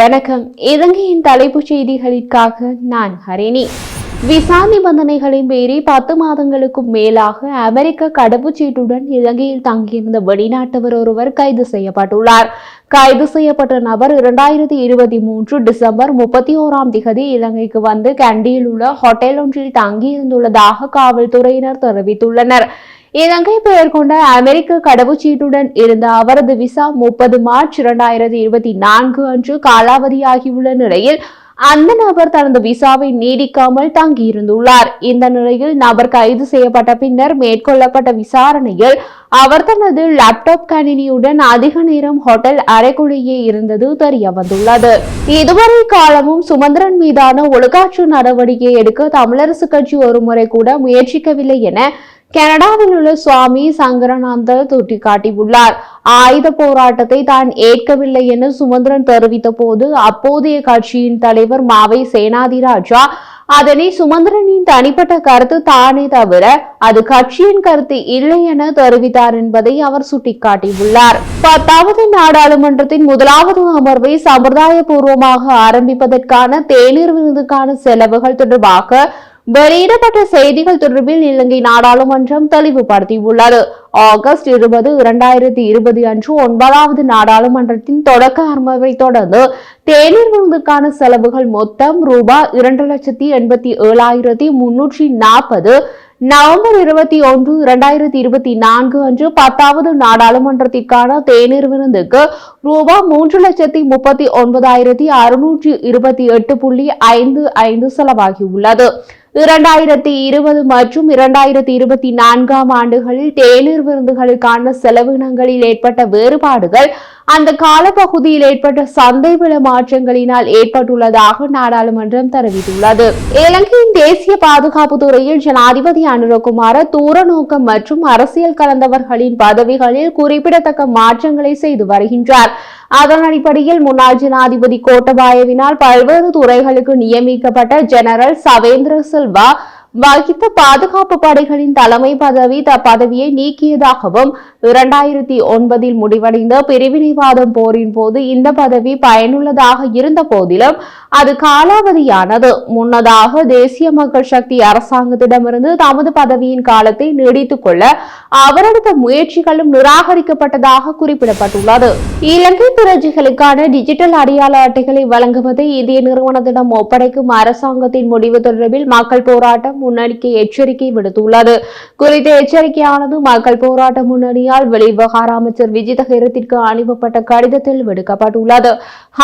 வணக்கம். இலங்கையின் தலைப்புச் செய்திகளுக்காக நான் ஹரிணி. விசா நிபந்தனைகளை மீறி பத்து மாதங்களுக்கும் மேலாக அமெரிக்க கடவுச்சீட்டுடன் இலங்கையில் தங்கியிருந்த வெளிநாட்டவர் ஒருவர் கைது செய்யப்பட்டுள்ளார். கைது செய்யப்பட்ட நபர் இரண்டாயிரத்தி இருபத்தி மூன்று டிசம்பர் முப்பத்தி ஓராம் திகதி இலங்கைக்கு வந்து கண்டியில் உள்ள ஹோட்டல் ஒன்றில் தங்கியிருந்துள்ளதாக காவல்துறையினர் தெரிவித்துள்ளனர். இலங்கை பெயர் கொண்ட அமெரிக்க கடவுச்சீட்டுடன் இருந்த அவரது விசா முப்பது மார்ச் இரண்டாயிரத்தி இருபத்தி நான்கு அன்று காலாவதியாகியுள்ள நிலையில் அந்த நபர் தனது விசாவை நீடிக்காமல் தங்கியிருந்துள்ளார். இந்த நிலையில் நபர் கைது செய்யப்பட்ட பின்னர் மேற்கொள்ளப்பட்ட விசாரணையில் அவர் தனது லேப்டாப் கணினியுடன் அதிக நேரம் ஹோட்டல் அறைக்குள்ளேயே இருந்தது தெரிய வந்துள்ளது இதுவரை காலமும் சுமந்திரன் மீதான ஒழுக்காற்று நடவடிக்கை எடுக்க தமிழரசு கட்சி ஒருமுறை கூட முயற்சிக்கவில்லை என கனடாவில் உள்ள சுவாமி சங்கரநாந்தர் சுட்டிக்காட்டியுள்ளார். ஆயுத போராட்டத்தை தான் ஏற்கவில்லை என சுமந்திரன் தெரிவித்த போது அப்போதைய கட்சியின் தலைவர் மாவை சேனாதிராஜா அதனை சுமந்திரனின் தனிப்பட்ட கருத்து தானே தவிர அது கட்சியின் கருத்து இல்லை என தெரிவித்தார் என்பதை அவர் சுட்டிக்காட்டியுள்ளார். பத்தாவது நாடாளுமன்றத்தின் முதலாவது அமர்வை சம்பிரதாயபூர்வமாக ஆரம்பிப்பதற்கான தேநீர் விருதுக்கான செலவுகள் தொடர்பாக வெளியிடப்பட்ட செய்திகள் தொடர்பில் இலங்கை நாடாளுமன்றம் தெளிவுபடுத்தியுள்ளது. ஆகஸ்ட் இருபது இரண்டாயிரத்தி இருபது அன்று ஒன்பதாவது நாடாளுமன்றத்தின் தொடக்க அமர்வை தொடர்ந்து தேநீர் விருந்துக்கான செலவுகள் மொத்தம் ரூபாய் இரண்டு லட்சத்தி எண்பத்தி ஏழாயிரத்தி முன்னூற்றி நாற்பது நவம்பர் இருபத்தி ஒன்று இரண்டாயிரத்தி இருபத்தி நான்கு அன்று பத்தாவது நாடாளுமன்றத்திற்கான தேநீர் விருந்துக்கு ரூபாய் மூன்று லட்சத்தி முப்பத்தி ஒன்பதாயிரத்தி அறுநூற்றி இருபத்தி எட்டு புள்ளி ஐந்து ஐந்து செலவாகியுள்ளது. இரண்டாயிரத்தி இருபது மற்றும் இரண்டாயிரத்தி இருபத்தி நான்காம் ஆண்டுகளில் தேநீர் விருந்துகளுக்கான செலவினங்களில் ஏற்பட்ட வேறுபாடுகள் அந்த காலப்பகுதியில் ஏற்பட்ட சந்தை வில மாற்றங்களினால் ஏற்பட்டுள்ளதாக நாடாளுமன்றம் தெரிவித்துள்ளது. இலங்கையின் தேசிய பாதுகாப்பு துறையில் ஜனாதிபதி அனுரகுமார தூர நோக்கம் மற்றும் அரசியல் கலந்தவர்களின் பதவிகளில் குறிப்பிடத்தக்க மாற்றங்களை செய்து வருகின்றார். அதன் அடிப்படையில் முன்னாள் ஜனாதிபதி கோட்டபாயவினால் பல்வேறு துறைகளுக்கு நியமிக்கப்பட்ட ஜெனரல் சவேந்திர சில்வா வகித்த பாதுகாப்பு படைகளின் தலைமை பதவி த பதவியை நீக்கியதாகவும் இரண்டாயிரத்தி ஒன்பதில் முடிவடைந்த பிரிவினைவாதம் போரின் போது இந்த பதவி பயனுள்ளதாக இருந்த போதிலும் அது காலாவதியானது. முன்னதாக தேசிய மக்கள் சக்தி அரசாங்கத்திடமிருந்து தமது பதவியின் காலத்தை நீடித்துக் கொள்ள அவரது முயற்சிகளும் நிராகரிக்கப்பட்டதாக குறிப்பிடப்பட்டுள்ளது. இலங்கை பிரஜைகளுக்கான டிஜிட்டல் அடையாள அட்டைகளை வழங்குவதை இந்திய நிறுவனத்திடம் ஒப்படைக்கும் அரசாங்கத்தின் முடிவு தொடர்பில் மக்கள் போராட்டம் முன்னணிக்கு எச்சரிக்கை விடுத்துள்ளது. குறித்த எச்சரிக்கையானது மக்கள் போராட்ட முன்னணியால் வெளிவிவகார அமைச்சர் விஜித ஹேரத்திற்கு அனுப்பப்பட்ட கடிதத்தில் விடுக்கப்பட்டுள்ளது.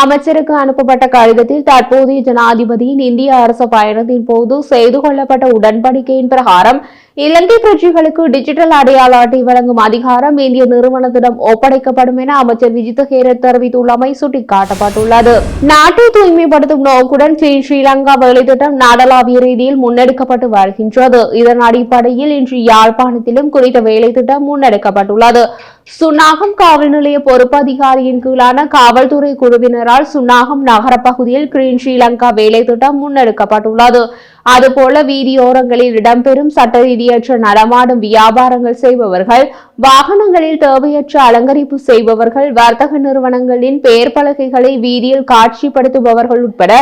அமைச்சருக்கு அனுப்பப்பட்ட கடிதத்தில் தற்போதைய ஜனாதிபதியின் இந்திய அரசு பயணத்தின் போது செய்து கொள்ளப்பட்ட உடன்படிக்கையின் பிரகாரம் இலங்கை பிரஜைகளுக்கு டிஜிட்டல் அடையாள அட்டை வழங்கும் அதிகாரம் இந்திய நிறுவனத்திடம் ஒப்படைக்கப்படும் என அமைச்சர் விஜித் ஹேரத் தெரிவித்துள்ளமை சுட்டிக்காட்டப்பட்டுள்ளது. நாட்டை தூய்மைப்படுத்தும் நோக்குடன் கிளீன் ஸ்ரீலங்கா வேலைத்திட்டம் நாடளாவிய ரீதியில் முன்னெடுக்கப்பட்டு வருகின்றது. இதன் அடிப்படையில் இன்று யாழ்ப்பாணத்திலும் குறித்த வேலைத்திட்டம் முன்னெடுக்கப்பட்டுள்ளது. சுன்னாகம் காவல் நிலைய பொறுப்பு அதிகாரியின் கீழான காவல்துறை குழுவினரால் சுன்னாகம் நகர பகுதியில் கிரீன் ஸ்ரீலங்கா வேலை திட்டம் முன்னெடுக்கப்பட்டுள்ளது. அதுபோல வீதியோரங்களில் இடம்பெறும் சட்ட ரீதியற்ற நடமாடும் வியாபாரங்கள் செய்பவர்கள் வாகனங்களில் தேவையற்ற அலங்கரிப்பு செய்பவர்கள் வர்த்தக நிறுவனங்களின் பெயர் பலகைகளை வீதியில் காட்சிப்படுத்துபவர்கள் உட்பட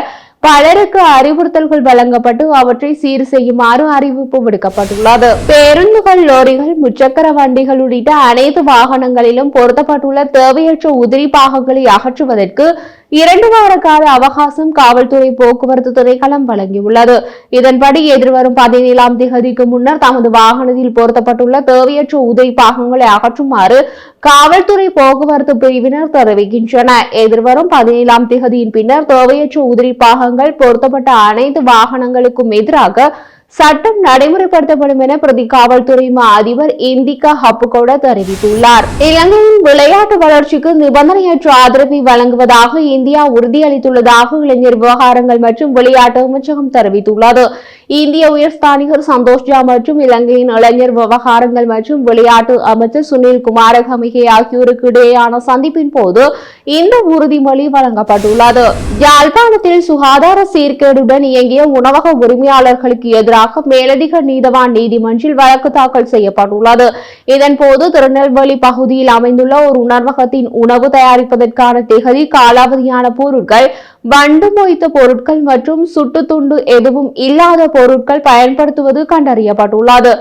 பலருக்கு அறிவுறுத்தல்கள் வழங்கப்பட்டு அவற்றை சீர் செய்யுமாறு அறிவிப்பு விடுக்கப்பட்டுள்ளது. பேருந்துகள் லோரிகள் முச்சக்கர வண்டிகள் உள்ளிட்ட அனைத்து வாகனங்களிலும் பொருத்தப்பட்டுள்ள தேவையற்ற உதிரி பாகங்களை அகற்றுவதற்கு இரண்டு வார கால அவகாசம் காவல்துறை போக்குவரத்து திணைக்களம் வழங்கியுள்ளது. இதன்படி எதிர்வரும் பதினேழாம் திகதிக்கு முன்னர் தமது வாகனத்தில் பொருத்தப்பட்டுள்ள தேவையற்ற உதவி பாகங்களை அகற்றுமாறு காவல்துறை போக்குவரத்து பிரிவினர் தெரிவிக்கின்றனர் எதிர்வரும் பதினேழாம் திகதியின் பின்னர் தேவையற்ற உதிரி பாகங்கள் பொருத்தப்பட்ட அனைத்து வாகனங்களுக்கும் எதிராக சட்டம் நடைமுறைப்படுத்தப்படும் என பிரதி காவல்துறை மா அதிபர் இந்திகா ஹப்புகோட தெரிவித்துள்ளார். இலங்கையின் விளையாட்டு வளர்ச்சிக்கு நிபந்தனையற்ற ஆதரவை வழங்குவதாக இந்தியா உறுதியளித்துள்ளதாக இளைஞர் விவகாரங்கள் மற்றும் விளையாட்டு அமைச்சகம் தெரிவித்துள்ளது. இந்திய உயர்ஸ்தானிகர் சந்தோஷ் ஜா மற்றும் இலங்கையின் இளைஞர் விவகாரங்கள் மற்றும் விளையாட்டு அமைச்சர் சுனில் குமாரகமிகே ஆகியோருக்கு இடையேயான சந்திப்பின் போது இந்த உறுதிமொழி வழங்கப்பட்டுள்ளது. யாழ்ப்பாணத்தில் சுகாதார சீர்கேடுடன் இயங்கிய உணவக உரிமையாளர்களுக்கு எதிராக மேலதிக நீதவான் நீதிமன்றில் வழக்கு தாக்கல் செய்யப்பட்டுள்ளது. இதன்போது திருநெல்வேலி பகுதியில் அமைந்துள்ள ஒரு உணவகத்தின் உணவு தயாரிப்பதற்கான திகதி காலாவதியான பொருட்கள் வண்டு மொய்த்த பொருட்கள் மற்றும் சுட்டு துண்டு எதுவும் இல்லாத பொருட்கள் பயன்படுத்துவது கண்டறியப்பட்டுள்ளது.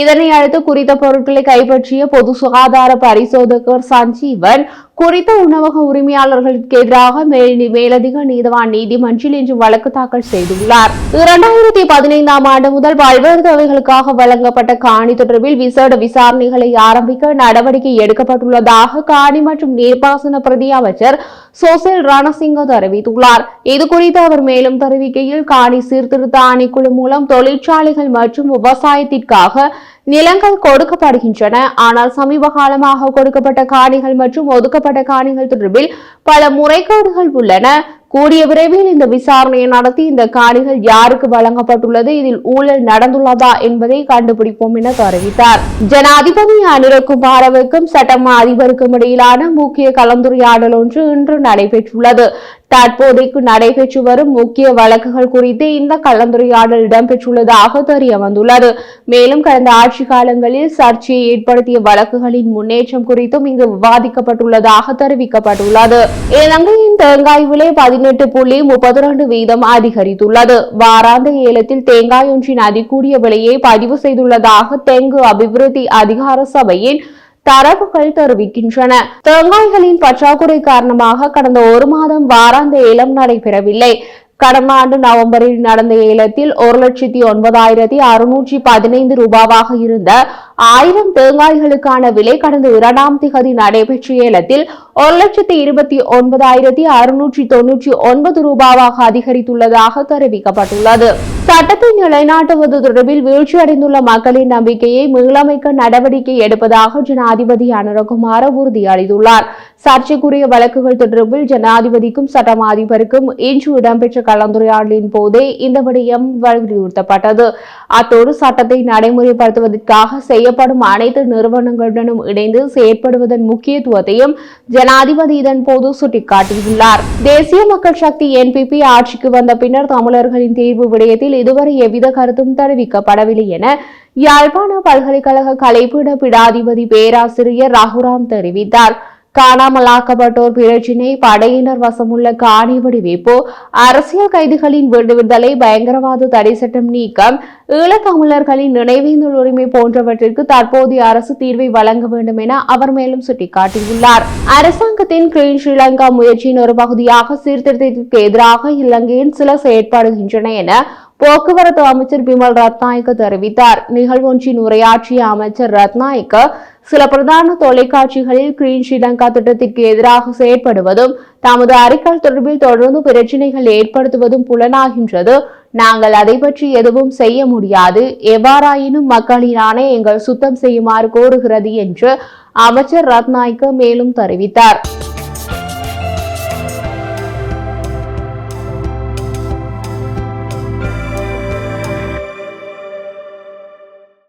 இதனை அடுத்து குறித்த பொருட்களை கைப்பற்றிய பொது சுகாதார பரிசோதகர் சஞ்சீவன் குறித்த உணவக உரிமையாளர்களுக்கு எதிராக மேல் மேலதிக நீதவான் நீதிமன்றில் இன்று வழக்கு தாக்கல் செய்துள்ளார். இரண்டாயிரத்தி பதினைந்தாம் ஆண்டு முதல் பல்வேறு தொகைகளுக்காக வழங்கப்பட்ட காணி தொடர்பில் விசேட விசாரணைகளை ஆரம்பிக்க நடவடிக்கை எடுக்கப்பட்டுள்ளதாக காணி மற்றும் நீர்ப்பாசன பிரதி அமைச்சர் சோசில் ரணசிங்க தெரிவித்துள்ளார். இது குறித்து அவர் மேலும் தெரிவிக்கையில் காணி சீர்திருத்த ஆணைக்குழு மூலம் தொழிற்சாலைகள் மற்றும் விவசாயத்திற்காக நிலங்கள் கொடுக்கப்படுகின்றன. ஆனால் சமீப காலமாக கொடுக்கப்பட்ட காணிகள் மற்றும் ஒதுக்கப்பட்ட காணிகள் தொடர்பில் பல முறைகேடுகள் உள்ளன. கூடிய விரைவில் இந்த விசாரணையை நடத்தி இந்த காணிகள் யாருக்கு வழங்கப்பட்டுள்ளது இதில் ஊழல் நடந்துள்ளதா என்பதை கண்டுபிடிப்போம் என தெரிவித்தார். ஜனாதிபதி அனுரகுமாரவுக்கும் சட்டமா அதிபருக்கும் இடையிலான முக்கிய கலந்துரையாடல் ஒன்று இன்று நடைபெற்றுள்ளது. தற்போதைக்கு நடைபெற்று வரும் முக்கிய வழக்குகள் குறித்து இந்த கலந்துரையாடல் இடம்பெற்றுள்ளதாக தெரிய வந்துள்ளது மேலும் கடந்த ஆட்சி காலங்களில் சர்ச்சையை ஏற்படுத்திய வழக்குகளின் முன்னேற்றம் குறித்தும் இங்கு விவாதிக்கப்பட்டுள்ளதாக தெரிவிக்கப்பட்டுள்ளது. இலங்கையின் தேங்காய் விலை பதினெட்டு புள்ளி முப்பத்தி ரெண்டு வீதம் அதிகரித்துள்ளது. வாராந்த ஏலத்தில் தேங்காய் ஒன்றின் அதிகூடிய விலையை பதிவு செய்துள்ளதாக தெங்கு அபிவிருத்தி அதிகார சபையின் தரவுகள் தெரிவிக்கின்றன. தேங்காய்களின் பற்றாக்குறை காரணமாக கடந்த ஒரு மாதம் வாராந்த ஏலம் நடைபெறவில்லை. கடந்த ஆண்டு நவம்பரில் நடந்த ஏலத்தில் ஒரு லட்சத்தி ஒன்பதாயிரத்தி அறுநூற்றி பதினைந்து ரூபாவாக இருந்த ஆயிரம் தேங்காய்களுக்கான விலை கடந்த இரண்டாம் திகதி நடைபெற்ற ஏலத்தில் ஒரு லட்சத்தி இருபத்தி ஒன்பதாயிரத்தி அறுநூற்றி தொன்னூற்றி ஒன்பது ரூபாவாக அதிகரித்துள்ளதாக தெரிவிக்கப்பட்டுள்ளது. சட்டத்தை நிலைநாட்டுவது தொடர்பில் வீழ்ச்சியடைந்துள்ள மக்களின் நம்பிக்கையை மீளமைக்க நடவடிக்கை எடுப்பதாக ஜனாதிபதி அனுரகுமார உறுதியளித்துள்ளார் சர்ச்சைக்குரிய வழக்குகள் தொடர்பில் ஜனாதிபதிக்கும் சட்டம் அதிபருக்கும் இன்று இடம்பெற்ற கலந்துரையாடலின் போதே இந்த விடயம் வலியுறுத்தப்பட்டது. அத்தோடு சட்டத்தை நடைமுறைப்படுத்துவதற்காக செய்யப்படும் அனைத்து நிறுவனங்களுடனும் இணைந்து செயற்படுவதன் முக்கியத்துவத்தையும் ஜனாதிபதி இதன் போது சுட்டிக்காட்டியுள்ளார். தேசிய மக்கள் சக்தி என்பிபி ஆட்சிக்கு வந்த பின்னர் தமிழர்களின் தீர்வு விடயத்தில் இதுவரை எவ்வித கருத்தும் தெரிவிக்கப்படவில்லை என யாழ்ப்பாண பல்கலைக்கழக கலைப்பீட பீடாதிபதி பேராசிரியர் ரகுராம் தெரிவித்தார். காணாமலாக்கப்பட்டோர் பிரச்சினை படையினர் வசமுள்ள காணி வடிவேப்பு அரசியல் கைதிகளின் விடுதலை பயங்கரவாத தடை சட்டம் நீக்கம் ஈழத்தமிழர்களின் நினைவேந்தல் உரிமை போன்றவற்றிற்கு தற்போதைய அரசு தீர்வை வழங்க வேண்டும் என அவர் மேலும் சுட்டிக்காட்டியுள்ளார். அரசாங்கத்தின் கிரீன் ஸ்ரீலங்கா முயற்சியின் ஒரு பகுதியாக சீர்திருத்தத்திற்கு எதிராக இலங்கையின் சில செயற்படுகின்றன என போக்குவரத்து அமைச்சர் பிமல் ரத்நாயக்க தெரிவித்தார். நிகழ்வொன்றின் உரையாற்றிய அமைச்சர் ரத்நாயக்க சில பிரதான தொலைக்காட்சிகளில் கிரீன் ஸ்ரீலங்கா திட்டத்திற்கு எதிராக செயற்படுவதும் தமது அறிக்கல் தொடர்பில் தொடர்ந்து பிரச்சினைகள் ஏற்படுத்துவதும் புலனாகின்றது. நாங்கள் அதை பற்றி எதுவும் செய்ய முடியாது. எவ்வாறாயினும் மக்களினானே எங்கள் சுத்தம் செய்யுமாறு கோருகிறது என்று அமைச்சர் ரத்நாயக்க மேலும் தெரிவித்தார்.